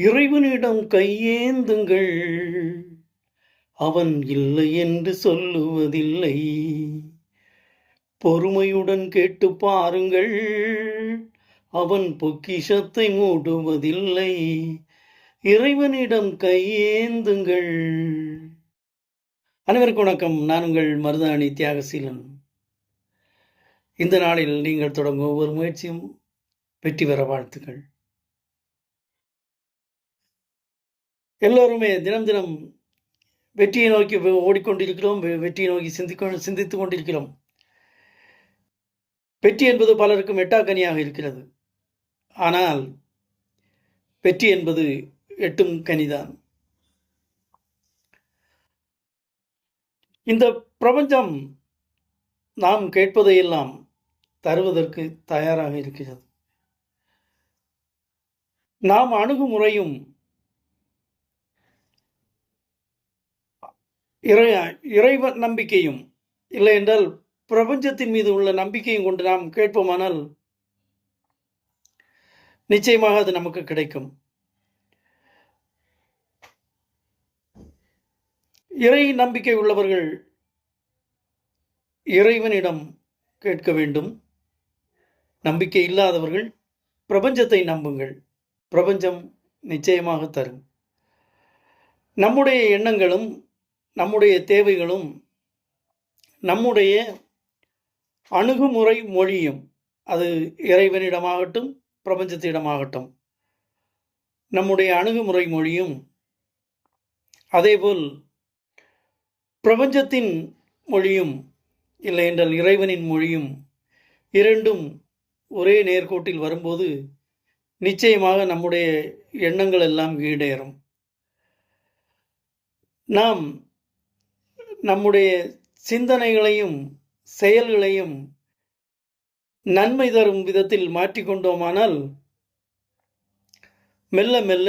இறைவனிடம் கையேந்துங்கள். அவன் இல்லை என்று சொல்லுவதில்லை. பொறுமையுடன் கேட்டு பாருங்கள். அவன் பொக்கிஷத்தை மூடுவதில்லை. இறைவனிடம் கையேந்துங்கள். அனைவருக்கும் வணக்கம். நான் உங்கள் மருதாணி தியாகசீலன். இந்த நாளில் நீங்கள் தொடங்கும் ஒவ்வொரு முயற்சியும் வெற்றி பெற வாழ்த்துக்கள். எல்லோருமே தினம் தினம் வெற்றியை நோக்கி ஓடிக்கொண்டிருக்கிறோம். வெ- வெற்றியை நோக்கி சிந்திக்க சிந்தித்துக் கொண்டிருக்கிறோம். வெற்றி என்பது பலருக்கும் எட்டாக்கனியாக இருக்கிறது. ஆனால் வெற்றி என்பது எட்டும் கனிதான். இந்த பிரபஞ்சம் நாம் கேட்பதையெல்லாம் தருவதற்கு தயாராக இருக்கிறது. நாம் அணுகுமுறையும் இறை இறைவ நம்பிக்கையும் இல்லை என்றால் பிரபஞ்சத்தின் மீது உள்ள நம்பிக்கையும் கொண்டு நாம் கேட்போமானால் நிச்சயமாக அது நமக்கு கிடைக்கும். இறை நம்பிக்கை உள்ளவர்கள் இறைவனிடம் கேட்க வேண்டும். நம்பிக்கை இல்லாதவர்கள் பிரபஞ்சத்தை நம்புங்கள். பிரபஞ்சம் நிச்சயமாக தரும். நம்முடைய எண்ணங்களும் நம்முடைய தேவைகளும் நம்முடைய அணுகுமுறை மொழியும் அது இறைவனிடமாகட்டும் பிரபஞ்சத்திடமாகட்டும் நம்முடைய அணுகுமுறை மொழியும் அதேபோல் பிரபஞ்சத்தின் மொழியும் இல்லை என்றால் இறைவனின் மொழியும் இரண்டும் ஒரே நேர்கோட்டில் வரும்போது நிச்சயமாக நம்முடைய எண்ணங்கள் எல்லாம் ஈடேறும். நாம் நம்முடைய சிந்தனைகளையும் செயல்களையும் நன்மை தரும் விதத்தில் மாற்றிக்கொண்டோமானால் மெல்ல மெல்ல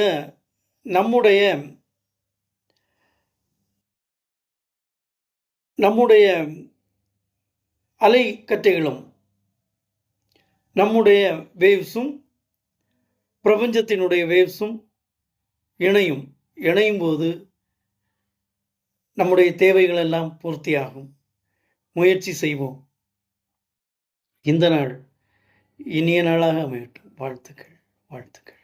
நம்முடைய நம்முடைய அலைக்கற்றைகளும் நம்முடைய வேவ்ஸும் பிரபஞ்சத்தினுடைய வேவ்ஸும் இணையும் இணையும் போது நம்முடைய தேவைகள் எல்லாம் பூர்த்தியாகும். முயற்சி செய்வோம். இந்த நாள் இனிய நாளாக அமையட்டும். வாழ்த்துக்கள் வாழ்த்துக்கள்.